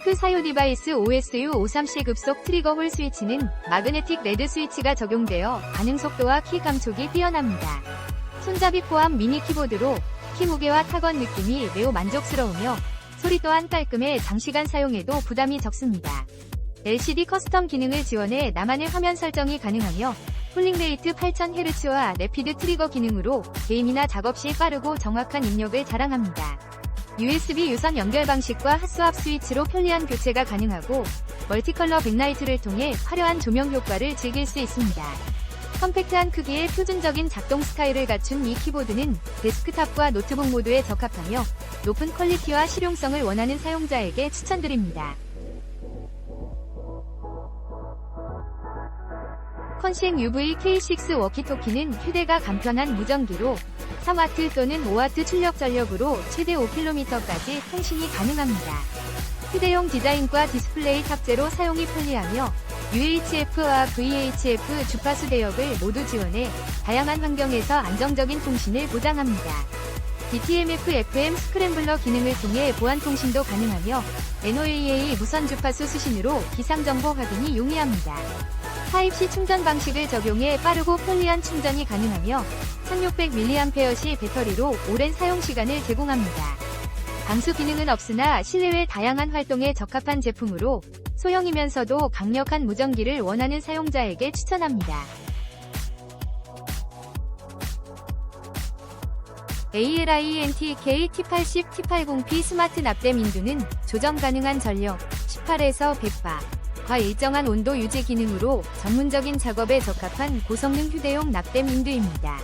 탱크 사유 디바이스 OSU 53C 급속 트리거 홀 스위치는 마그네틱 레드 스위치가 적용되어 반응 속도와 키 감촉이 뛰어납니다. 손잡이 포함 미니 키보드로 키 무게와 타건 느낌이 매우 만족스러우며 소리 또한 깔끔해 장시간 사용해도 부담이 적습니다. LCD 커스텀 기능을 지원해 나만의 화면 설정이 가능하며 폴링 레이트 8000Hz와 레피드 트리거 기능으로 게임이나 작업 시 빠르고 정확한 입력을 자랑합니다. USB 유선 연결 방식과 핫스왑 스위치로 편리한 교체가 가능하고 멀티컬러 백라이트를 통해 화려한 조명 효과를 즐길 수 있습니다. 컴팩트한 크기의 표준적인 작동 스타일을 갖춘 이 키보드는 데스크탑과 노트북 모두에 적합하며 높은 퀄리티와 실용성을 원하는 사용자에게 추천드립니다. 컨식 UV K6 워키토키는 휴대가 간편한 무전기로 3W 또는 5W 출력 전력으로 최대 5km까지 통신이 가능합니다. 휴대용 디자인과 디스플레이 탑재로 사용이 편리하며 UHF와 VHF 주파수 대역을 모두 지원해 다양한 환경에서 안정적인 통신을 보장합니다. DTMF FM 스크램블러 기능을 통해 보안 통신도 가능하며 NOAA 무선 주파수 수신으로 기상정보 확인이 용이합니다. 타입C 충전 방식을 적용해 빠르고 편리한 충전이 가능하며 1600mAh 배터리로 오랜 사용 시간을 제공합니다. 방수 기능은 없으나 실내외 다양한 활동에 적합한 제품으로 소형이면서도 강력한 무전기를 원하는 사용자에게 추천합니다. ALINTK T80 T80P 스마트 납땜 인두는 조정 가능한 전력 18에서 100바 과 일정한 온도 유지 기능으로 전문적인 작업에 적합한 고성능 휴대용 납땜 인두입니다.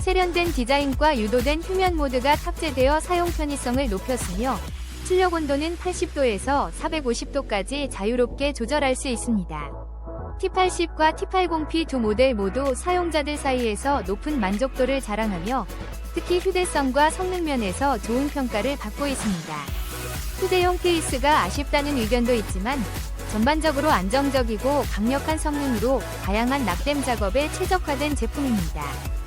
세련된 디자인과 유도된 휴면 모드가 탑재되어 사용 편의성을 높였으며 출력 온도는 80도에서 450도까지 자유롭게 조절할 수 있습니다. T80과 T80P 두 모델 모두 사용자들 사이에서 높은 만족도를 자랑하며 특히 휴대성과 성능 면에서 좋은 평가를 받고 있습니다. 휴대용 케이스가 아쉽다는 의견도 있지만 전반적으로 안정적이고 강력한 성능으로 다양한 납땜 작업에 최적화된 제품입니다.